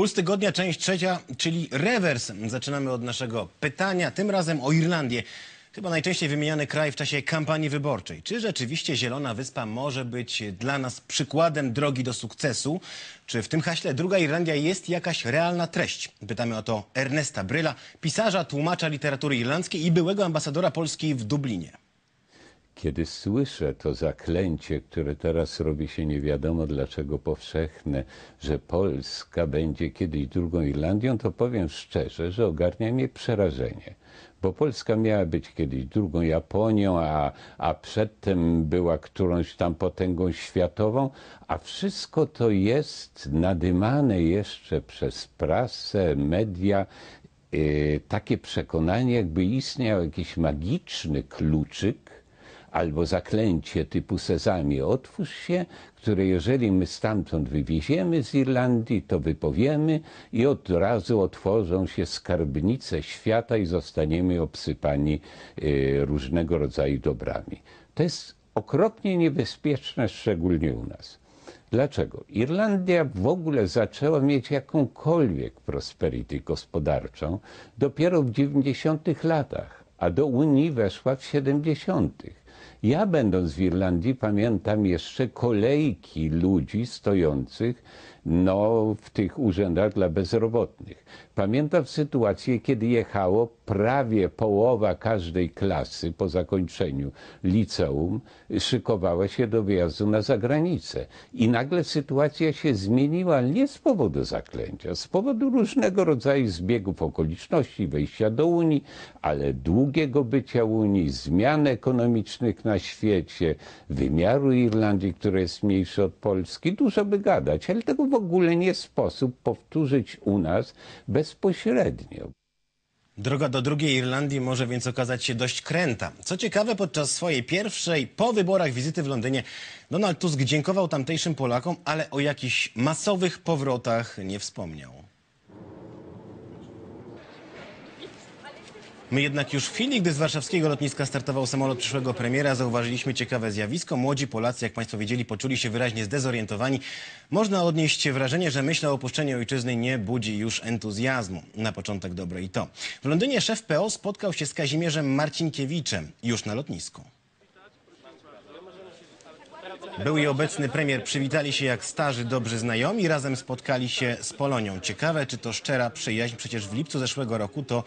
Puls tygodnia, część trzecia, czyli rewers. Zaczynamy od naszego pytania, tym razem o Irlandię. Chyba najczęściej wymieniany kraj w czasie kampanii wyborczej. Czy rzeczywiście Zielona Wyspa może być dla nas przykładem drogi do sukcesu? Czy w tym haśle druga Irlandia jest jakaś realna treść? Pytamy o to Ernesta Bryla, pisarza, tłumacza literatury irlandzkiej i byłego ambasadora Polski w Dublinie. Kiedy słyszę to zaklęcie, które teraz robi się nie wiadomo dlaczego powszechne, że Polska będzie kiedyś drugą Irlandią, to powiem szczerze, że ogarnia mnie przerażenie. Bo Polska miała być kiedyś drugą Japonią, a, a przedtem była którąś tam potęgą światową, a wszystko to jest nadymane jeszcze przez prasę, media, yy, takie przekonanie, jakby istniał jakiś magiczny kluczyk, albo zaklęcie typu sezamie, otwórz się, które jeżeli my stamtąd wywieziemy z Irlandii, to wypowiemy i od razu otworzą się skarbnice świata i zostaniemy obsypani y, różnego rodzaju dobrami. To jest okropnie niebezpieczne, szczególnie u nas. Dlaczego? Irlandia w ogóle zaczęła mieć jakąkolwiek prosperity gospodarczą dopiero w 90 latach, a do Unii weszła w 70. Ja, będąc w Irlandii, pamiętam jeszcze kolejki ludzi stojących no, w tych urzędach dla bezrobotnych. Pamiętam sytuację, kiedy jechało prawie połowa każdej klasy po zakończeniu liceum, szykowała się do wyjazdu na zagranicę. I nagle sytuacja się zmieniła nie z powodu zaklęcia, z powodu różnego rodzaju zbiegów okoliczności, wejścia do Unii, ale długiego bycia Unii, zmian ekonomicznych na świecie, wymiaru Irlandii, który jest mniejszy od Polski. Dużo by gadać, ale tego w ogóle nie sposób powtórzyć u nas bezpośrednio. Droga do drugiej Irlandii może więc okazać się dość kręta. Co ciekawe, podczas swojej pierwszej po wyborach wizyty w Londynie Donald Tusk dziękował tamtejszym Polakom, ale o jakichś masowych powrotach nie wspomniał. My jednak już w chwili, gdy z warszawskiego lotniska startował samolot przyszłego premiera, zauważyliśmy ciekawe zjawisko. Młodzi Polacy, jak Państwo wiedzieli, poczuli się wyraźnie zdezorientowani. Można odnieść wrażenie, że myśl o opuszczeniu ojczyzny nie budzi już entuzjazmu. Na początek dobre i to. W Londynie szef PO spotkał się z Kazimierzem Marcinkiewiczem już na lotnisku. Był i obecny premier przywitali się jak starzy, dobrzy znajomi, razem spotkali się z Polonią. Ciekawe, czy to szczera przyjaźń, przecież w lipcu zeszłego roku to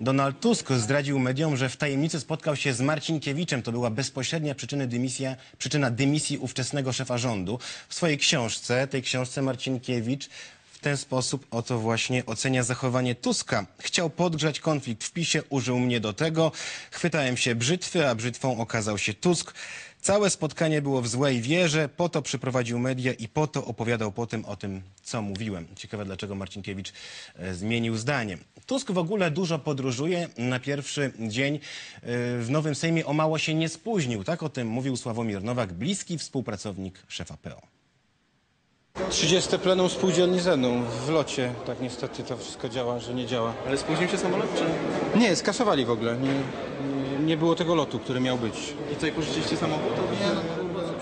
Donald Tusk zdradził mediom, że w tajemnicy spotkał się z Marcinkiewiczem. To była bezpośrednia przyczyna, dymisja, przyczyna dymisji ówczesnego szefa rządu. W swojej książce, tej książce Marcinkiewicz w ten sposób oto właśnie ocenia zachowanie Tuska. Chciał podgrzać konflikt w PiSie, użył mnie do tego. Chwytałem się brzytwy, a brzytwą okazał się Tusk. Całe spotkanie było w złej wierze, po to przyprowadził media i po to opowiadał po tym o tym, co mówiłem. Ciekawe, dlaczego Marcinkiewicz e, zmienił zdanie. Tusk w ogóle dużo podróżuje. Na pierwszy dzień e, w Nowym Sejmie o mało się nie spóźnił. Tak o tym mówił Sławomir Nowak, bliski współpracownik szefa PO. 30 plenum spółdzielni ze mną w locie. Tak niestety to wszystko działa, że nie działa. Ale spóźnił się samolot, czy... Nie, skasowali w ogóle. Nie, nie, nie było tego lotu, który miał być. I co, i pożyczyliście samochód?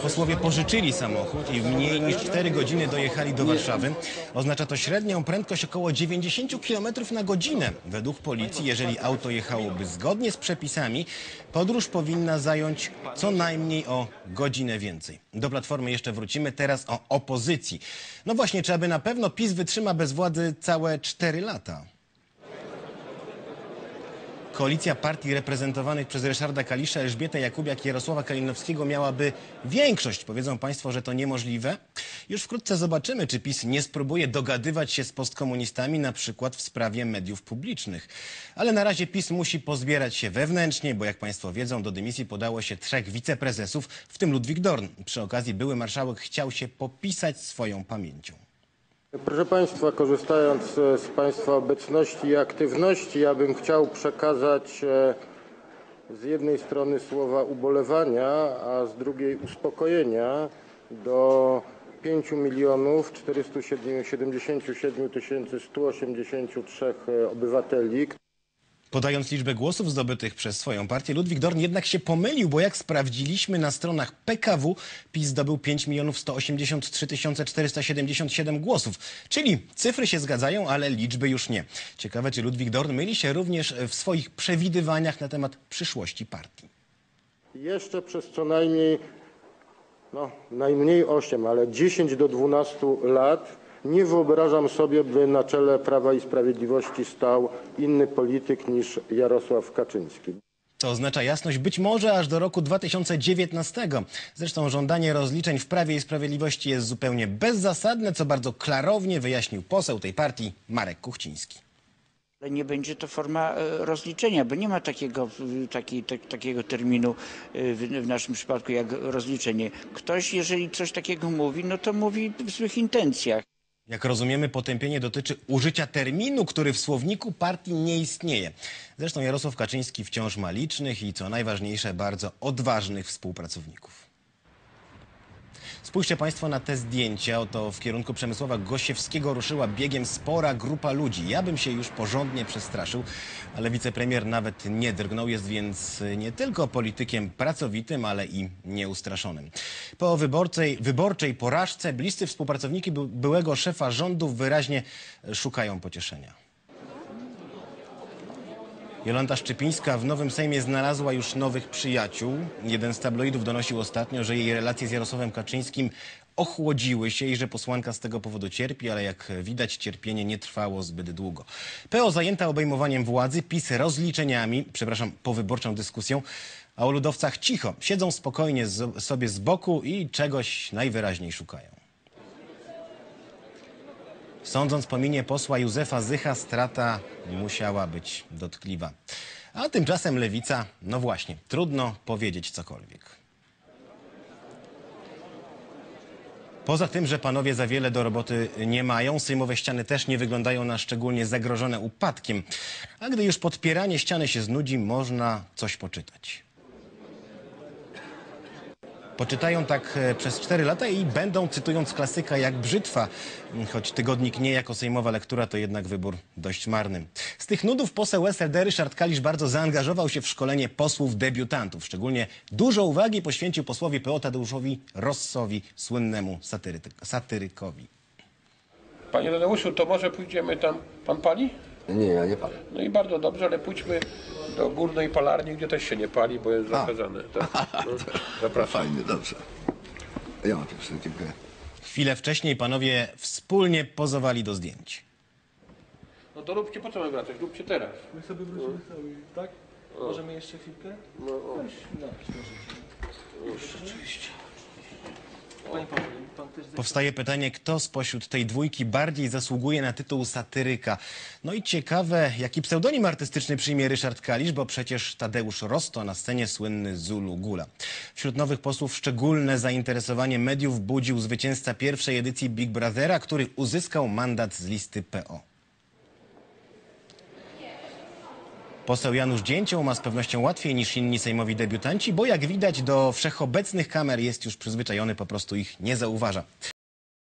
Posłowie pożyczyli samochód i w mniej niż 4 godziny dojechali do Warszawy. Oznacza to średnią prędkość około 90 km na godzinę. Według policji, jeżeli auto jechałoby zgodnie z przepisami, podróż powinna zająć co najmniej o godzinę więcej. Do Platformy jeszcze wrócimy, teraz o opozycji. No właśnie, czy aby na pewno PiS wytrzyma bez władzy całe 4 lata? Koalicja partii reprezentowanych przez Ryszarda Kalisza, Elżbietę Jakubiak i Jarosława Kalinowskiego miałaby większość. Powiedzą Państwo, że to niemożliwe. Już wkrótce zobaczymy, czy PiS nie spróbuje dogadywać się z postkomunistami, na przykład w sprawie mediów publicznych. Ale na razie PiS musi pozbierać się wewnętrznie, bo jak Państwo wiedzą, do dymisji podało się trzech wiceprezesów, w tym Ludwik Dorn. Przy okazji były marszałek chciał się popisać swoją pamięcią. Proszę Państwa, korzystając e, z Państwa obecności i aktywności, ja bym chciał przekazać e, z jednej strony słowa ubolewania, a z drugiej uspokojenia do 5 milionów 477 183 obywateli. Podając liczbę głosów zdobytych przez swoją partię, Ludwik Dorn jednak się pomylił, bo jak sprawdziliśmy na stronach PKW, PiS zdobył 5 milionów 183 477 głosów. Czyli cyfry się zgadzają, ale liczby już nie. Ciekawe, czy Ludwik Dorn myli się również w swoich przewidywaniach na temat przyszłości partii. Jeszcze przez co najmniej, no najmniej 8, ale 10 do 12 lat nie wyobrażam sobie, by na czele Prawa i Sprawiedliwości stał inny polityk niż Jarosław Kaczyński. To oznacza jasność być może aż do roku 2019. Zresztą żądanie rozliczeń w Prawie i Sprawiedliwości jest zupełnie bezzasadne, co bardzo klarownie wyjaśnił poseł tej partii Marek Kuchciński. Ale nie będzie to forma e, rozliczenia, bo nie ma takiego, taki, tak, takiego terminu y, w, w naszym przypadku jak rozliczenie. Ktoś, jeżeli coś takiego mówi, no to mówi w złych intencjach. Jak rozumiemy, potępienie dotyczy użycia terminu, który w słowniku partii nie istnieje. Zresztą Jarosław Kaczyński wciąż ma licznych i co najważniejsze, bardzo odważnych współpracowników. Spójrzcie Państwo na te zdjęcia. Oto w kierunku Przemysława Gosiewskiego ruszyła biegiem spora grupa ludzi. Ja bym się już porządnie przestraszył, ale wicepremier nawet nie drgnął. Jest więc nie tylko politykiem pracowitym, ale i nieustraszonym. Po wyborczej, wyborczej porażce bliscy współpracowniki by, byłego szefa rządu wyraźnie szukają pocieszenia. Jolanta Szczypińska w Nowym Sejmie znalazła już nowych przyjaciół. Jeden z tabloidów donosił ostatnio, że jej relacje z Jarosławem Kaczyńskim ochłodziły się i że posłanka z tego powodu cierpi, ale jak widać cierpienie nie trwało zbyt długo. PO zajęta obejmowaniem władzy, PiS rozliczeniami, przepraszam, powyborczą dyskusją, a o ludowcach cicho, siedzą spokojnie z, sobie z boku i czegoś najwyraźniej szukają. Sądząc po minie posła Józefa Zycha, strata musiała być dotkliwa. A tymczasem lewica, no właśnie, trudno powiedzieć cokolwiek. Poza tym, że panowie za wiele do roboty nie mają, sejmowe ściany też nie wyglądają na szczególnie zagrożone upadkiem. A gdy już podpieranie ściany się znudzi, można coś poczytać. Poczytają tak e, przez 4 lata i będą, cytując klasyka, jak brzytwa. Choć tygodnik nie jako sejmowa lektura, to jednak wybór dość marny. Z tych nudów poseł SLD Ryszard Kalisz bardzo zaangażował się w szkolenie posłów debiutantów. Szczególnie dużo uwagi poświęcił posłowi PO Tadeuszowi Rossowi, słynnemu satyry satyrykowi. Panie Tadeuszu, to może pójdziemy tam. Pan pali? Nie, ja nie palę. No i bardzo dobrze, ale pójdźmy do górnej palarni, gdzie też się nie pali, bo jest zakazane. Tak. No, zapraszam. Fajnie, dobrze. Ja mam pierwszy, dziękuję. Chwilę wcześniej panowie wspólnie pozowali do zdjęć. No to róbcie, po co mamy wracać? Róbcie teraz. My sobie wrócimy cały, tak? Możemy jeszcze chwilkę? No, Weź, no, Rzeczywiście. Panie Pawle, pan też Powstaje pytanie, kto spośród tej dwójki bardziej zasługuje na tytuł satyryka. No i ciekawe, jaki pseudonim artystyczny przyjmie Ryszard Kalisz, bo przecież Tadeusz Rosto na scenie słynny Zulu Gula. Wśród nowych posłów szczególne zainteresowanie mediów budził zwycięzca pierwszej edycji Big Brothera, który uzyskał mandat z listy PO. Poseł Janusz Dzięcioł ma z pewnością łatwiej niż inni sejmowi debiutanci, bo jak widać do wszechobecnych kamer jest już przyzwyczajony, po prostu ich nie zauważa.